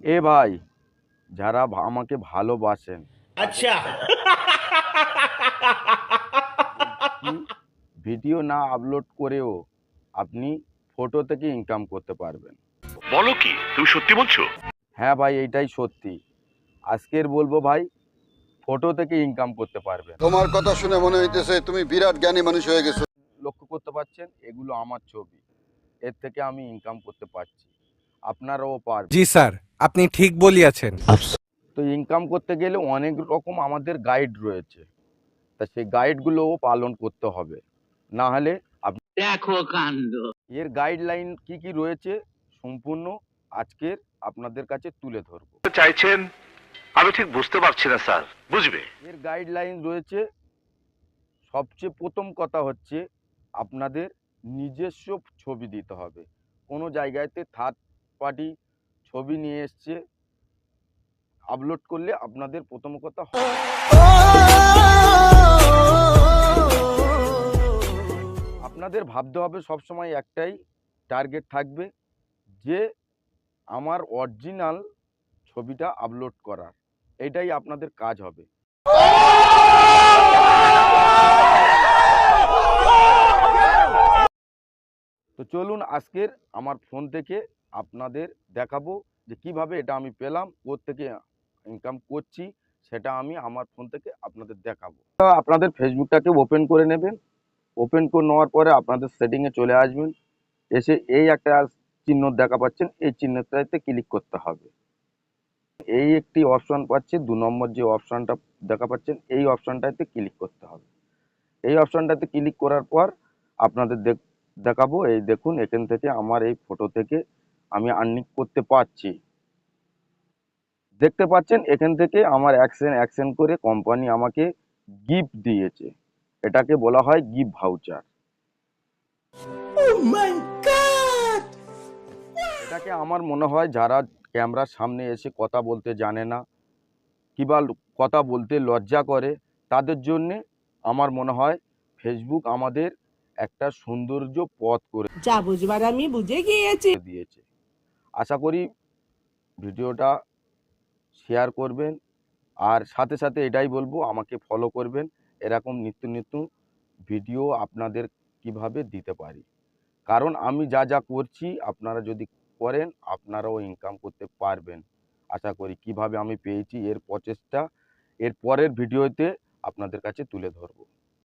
এ ভাই যারা আমাকে ভালোবাসেন। আচ্ছা। ভিডিও না আপলোড করেও আপনি ফটো থেকে ইনকাম করতে পারবেন। বলো কি তুমি সত্যি বলছো? হ্যাঁ ভাই এটাই সত্যি। আজকের বলব ভাই ফটো থেকে ইনকাম করতে পারবেন। তোমার কথা শুনে মনে হইতেছে তুমি বিরাট জ্ঞানী মানুষ হয়ে গেছো। লক্ষ্য করতে পারছেন এগুলো আমার ছবি। এর থেকে আমি ইনকাম করতে পারছি। আপনারাও পারবেন। জি স্যার আপনি ঠিক বলিয়াছেন। তো ইনকাম করতে গেলে অনেক রকম আমাদের গাইড রয়েছে। তা সেই গাইডগুলোও পালন করতে হবে। না হলে দেখো কাণ্ড। এর গাইডলাইন কি কি রয়েছে সম্পূর্ণ আজকের আপনাদের কাছে তুলে ধরবো। চাইছেন? আমি ঠিক বুঝতে পারছি না স্যার। বুঝবে? এর গাইডলাইন রয়েছে সবচেয়ে প্রথম কথা হচ্ছে আপনাদের নিজস্ব ছবি দিতে হবে। কোনো জায়গাতে থার্ড পার্টি ছবি নিয়ে এসছে। আপলোড করলে আপনাদের প্রথম কথা আপনাদের ভাবতে হবে সবসময় একটাই টার্গেট থাকবে যে আমার অরিজিনাল ছবিটা আপলোড করার। এটাই আপনাদের কাজ হবে। তো চলুন আজকের আমার ফোন থেকে আপনাদের দেখাবো যে কীভাবে এটা আমি পেলাম ওর থেকে ইনকাম করছি, সেটা আমি আমার ফোন থেকে আপনাদের দেখাবো। আপনাদের ফেসবুকটাকে ওপেন করে নেবেন। ওপেন করে নেওয়ার পরে আপনাদের সেটিংয়ে চলে আসবেন। এসে এই একটা চিহ্ন দেখা পাচ্ছেন, এই চিহ্নটাতে ক্লিক করতে হবে। এই একটি অপশন পাচ্ছে, দু নম্বর যে অপশনটা দেখা পাচ্ছেন, এই অপশনটাতে ক্লিক করতে হবে। এই অপশনটাতে ক্লিক করার পর আপনাদের দেখ- দেখাবো, এই দেখুন, এখান থেকে আমার এই ফটো থেকে আমি আর্নিং করতে পারছি। দেখতে পাচ্ছেন এখান থেকে আমার অ্যাকশন অ্যাকশন করে কোম্পানি আমাকে গিফট দিয়েছে। এটাকে বলা হয় গিফট ভাউচার এটাকে আমার মনে হয় যারা ক্যামেরার সামনে এসে কথা বলতে জানে না কিংবা কথা বলতে লজ্জা করে তাদের জন্যে আমার মনে হয় ফেসবুক আমাদের একটা সৌন্দর্য পথ করে যা বুঝবার আমি বুঝে গিয়েছি। দিয়েছে। আশা করি ভিডিওটা শেয়ার করবেন। আর সাথে সাথে এটাই বলব, আমাকে ফলো করবেন। এরকম নিত্য নিত্য ভিডিও আপনাদের কীভাবে দিতে পারি। কারণ আমি যা যা করছি, আপনারা যদি করেন, আপনারাও ইনকাম করতে পারবেন। আশা করি কীভাবে আমি পেয়েছি, এর প্রচেষ্টা, এর পরের ভিডিওতে আপনাদের কাছে তুলে ধরবো।